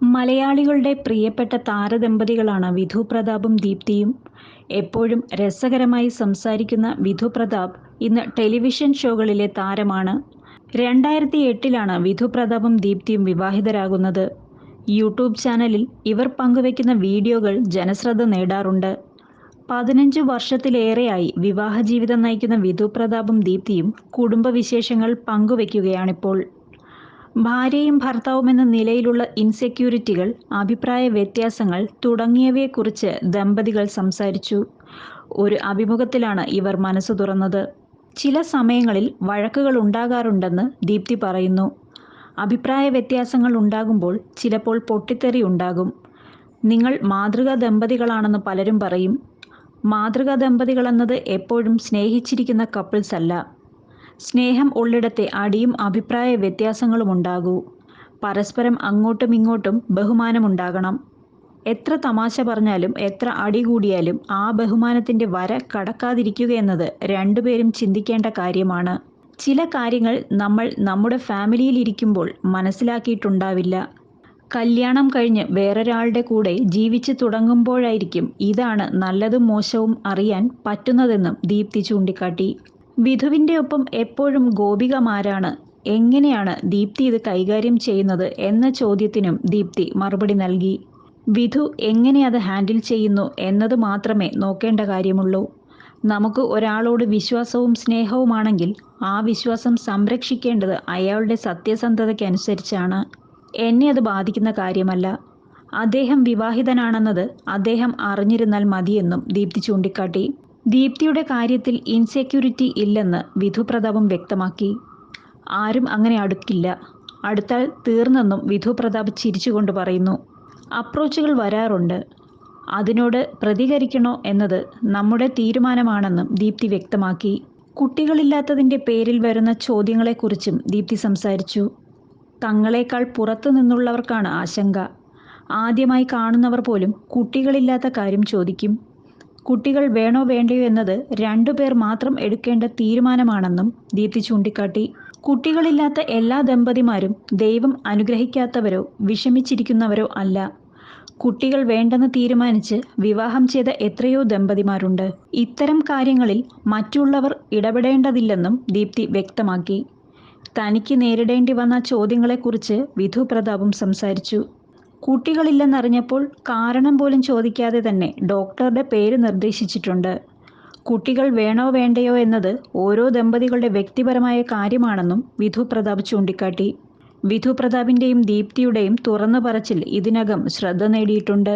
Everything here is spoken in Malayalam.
മലയാളികളുടെ പ്രിയപ്പെട്ട താരദമ്പതികളാണ് വിധു പ്രതാപും ദീപ്തിയും. എപ്പോഴും രസകരമായി സംസാരിക്കുന്ന വിധു പ്രതാപ് ഇന്ന് ടെലിവിഷൻ ഷോകളിലെ താരമാണ്. രണ്ടായിരത്തി എട്ടിലാണ് വിധു പ്രതാപും ദീപ്തിയും വിവാഹിതരാകുന്നത്. യൂട്യൂബ് ചാനലിൽ ഇവർ പങ്കുവയ്ക്കുന്ന വീഡിയോകൾ ജനശ്രദ്ധ നേടാറുണ്ട്. പതിനഞ്ച് വർഷത്തിലേറെയായി വിവാഹ ജീവിതം നയിക്കുന്ന വിധു പ്രതാപും ദീപ്തിയും കുടുംബവിശേഷങ്ങൾ പങ്കുവയ്ക്കുകയാണിപ്പോൾ. ഭാര്യയും ഭർത്താവുമെന്ന നിലയിലുള്ള ഇൻസെക്യൂരിറ്റികൾ, അഭിപ്രായ വ്യത്യാസങ്ങൾ തുടങ്ങിയവയെക്കുറിച്ച് ദമ്പതികൾ സംസാരിച്ചു. ഒരു അഭിമുഖത്തിലാണ് ഇവർ മനസ്സ് തുറന്നത്. ചില സമയങ്ങളിൽ വഴക്കുകൾ ഉണ്ടാകാറുണ്ടെന്ന് ദീപ്തി പറയുന്നു. അഭിപ്രായ വ്യത്യാസങ്ങൾ ഉണ്ടാകുമ്പോൾ ചിലപ്പോൾ പൊട്ടിത്തെറി ഉണ്ടാകും. നിങ്ങൾ മാതൃകാ ദമ്പതികളാണെന്ന് പലരും പറയും. മാതൃകാ ദമ്പതികളെന്നത് എപ്പോഴും സ്നേഹിച്ചിരിക്കുന്ന കപ്പിൾസ് അല്ല. സ്നേഹം ഉള്ളിടത്തെ അടിയും അഭിപ്രായ വ്യത്യാസങ്ങളുമുണ്ടാകൂ. പരസ്പരം അങ്ങോട്ടുമിങ്ങോട്ടും ബഹുമാനമുണ്ടാകണം. എത്ര തമാശ പറഞ്ഞാലും എത്ര അടി കൂടിയാലും ആ ബഹുമാനത്തിന്റെ വര കടക്കാതിരിക്കുക എന്നത് രണ്ടുപേരും ചിന്തിക്കേണ്ട കാര്യമാണ്. ചില കാര്യങ്ങൾ നമ്മൾ നമ്മുടെ ഫാമിലിയിൽ ഇരിക്കുമ്പോൾ മനസ്സിലാക്കിയിട്ടുണ്ടാവില്ല. കല്യാണം കഴിഞ്ഞ് വേറൊരാളുടെ കൂടെ ജീവിച്ച് തുടങ്ങുമ്പോഴായിരിക്കും ഇതാണ് നല്ലതും മോശവും അറിയാൻ പറ്റുന്നതെന്നും ദീപ്തി ചൂണ്ടിക്കാട്ടി. വിധുവിന്റെ ഒപ്പം എപ്പോഴും ഗോപികമാരാണ്. എങ്ങനെയാണ് ദീപ്തി ഇത് കൈകാര്യം ചെയ്യുന്നത് എന്ന ചോദ്യത്തിനും ദീപ്തി മറുപടി നൽകി. വിധു എങ്ങനെ അത് ഹാൻഡിൽ ചെയ്യുന്നു എന്നത് മാത്രമേ നോക്കേണ്ട കാര്യമുള്ളൂ. നമുക്ക് ഒരാളോട് വിശ്വാസവും സ്നേഹവുമാണെങ്കിൽ ആ വിശ്വാസം സംരക്ഷിക്കേണ്ടത് അയാളുടെ സത്യസന്ധതയ്ക്കനുസരിച്ചാണ്. എന്നെ അത് ബാധിക്കുന്ന കാര്യമല്ല. അദ്ദേഹം വിവാഹിതനാണെന്നത് അദ്ദേഹം അറിഞ്ഞിരുന്നാൽ മതിയെന്നും ദീപ്തി ചൂണ്ടിക്കാട്ടി. ദീപ്തിയുടെ കാര്യത്തിൽ ഇൻസെക്യൂരിറ്റി ഇല്ലെന്ന് വിധു പ്രതാപും വ്യക്തമാക്കി. ആരും അങ്ങനെ അടുക്കില്ല. അടുത്താൽ തീർന്നെന്നും വിധു പ്രതാപ് ചിരിച്ചുകൊണ്ട് പറയുന്നു. അപ്രോച്ചുകൾ വരാറുണ്ട്. അതിനോട് പ്രതികരിക്കണോ എന്നത് നമ്മുടെ തീരുമാനമാണെന്നും ദീപ്തി വ്യക്തമാക്കി. കുട്ടികളില്ലാത്തതിന്റെ പേരിൽ വരുന്ന ചോദ്യങ്ങളെക്കുറിച്ചും ദീപ്തി സംസാരിച്ചു. തങ്ങളെക്കാൾ പുറത്തു നിന്നുള്ളവർക്കാണ് ആശങ്ക. ആദ്യമായി കാണുന്നവർ പോലും കുട്ടികളില്ലാത്ത കാര്യം ചോദിക്കും. കുട്ടികൾ വേണോ വേണ്ടയോ എന്നത് രണ്ടുപേർ മാത്രം എടുക്കേണ്ട തീരുമാനമാണെന്നും ദീപ്തി ചൂണ്ടിക്കാട്ടി. കുട്ടികളില്ലാത്ത എല്ലാ ദമ്പതിമാരും ദൈവം അനുഗ്രഹിക്കാത്തവരോ വിഷമിച്ചിരിക്കുന്നവരോ അല്ല. കുട്ടികൾ വേണ്ടെന്ന് തീരുമാനിച്ച് വിവാഹം ചെയ്ത എത്രയോ ദമ്പതിമാരുണ്ട്. ഇത്തരം കാര്യങ്ങളിൽ മറ്റുള്ളവർ ഇടപെടേണ്ടതില്ലെന്നും ദീപ്തി വ്യക്തമാക്കി. തനിക്ക് നേരിടേണ്ടി വന്ന ചോദ്യങ്ങളെക്കുറിച്ച് വിധു പ്രതാപും സംസാരിച്ചു. കുട്ടികളില്ലെന്നറിഞ്ഞപ്പോൾ കാരണം പോലും ചോദിക്കാതെ തന്നെ ഡോക്ടറുടെ പേര് നിർദ്ദേശിച്ചിട്ടുണ്ട്. കുട്ടികൾ വേണോ വേണ്ടയോ എന്നത് ഓരോ ദമ്പതികളുടെ വ്യക്തിപരമായ കാര്യമാണെന്നും വിധു പ്രതാപ് ചൂണ്ടിക്കാട്ടി. വിധു പ്രതാപിന്റെയും ദീപ്തിയുടെയും തുറന്നു പറച്ചിൽ ഇതിനകം ശ്രദ്ധ നേടിയിട്ടുണ്ട്.